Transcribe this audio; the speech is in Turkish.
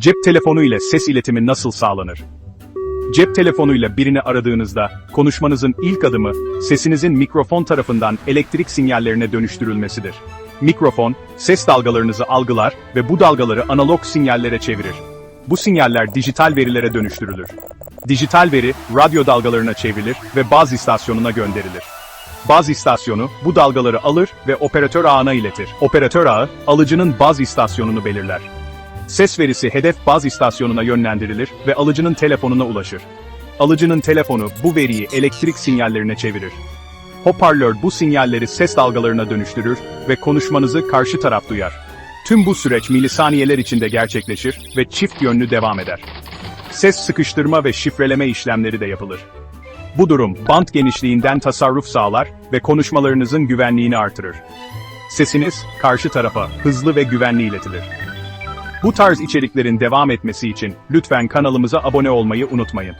Cep telefonu ile ses iletimi nasıl sağlanır? Cep telefonuyla birini aradığınızda, konuşmanızın ilk adımı, sesinizin mikrofon tarafından elektrik sinyallerine dönüştürülmesidir. Mikrofon, ses dalgalarınızı algılar ve bu dalgaları analog sinyallere çevirir. Bu sinyaller dijital verilere dönüştürülür. Dijital veri, radyo dalgalarına çevrilir ve baz istasyonuna gönderilir. Baz istasyonu, bu dalgaları alır ve operatör ağına iletir. Operatör ağı, alıcının baz istasyonunu belirler. Ses verisi hedef baz istasyonuna yönlendirilir ve alıcının telefonuna ulaşır. Alıcının telefonu bu veriyi elektrik sinyallerine çevirir. Hoparlör bu sinyalleri ses dalgalarına dönüştürür ve konuşmanızı karşı taraf duyar. Tüm bu süreç milisaniyeler içinde gerçekleşir ve çift yönlü devam eder. Ses sıkıştırma ve şifreleme işlemleri de yapılır. Bu durum, bant genişliğinden tasarruf sağlar ve konuşmalarınızın güvenliğini artırır. Sesiniz, karşı tarafa hızlı ve güvenli iletilir. Bu tarz içeriklerin devam etmesi için lütfen kanalımıza abone olmayı unutmayın.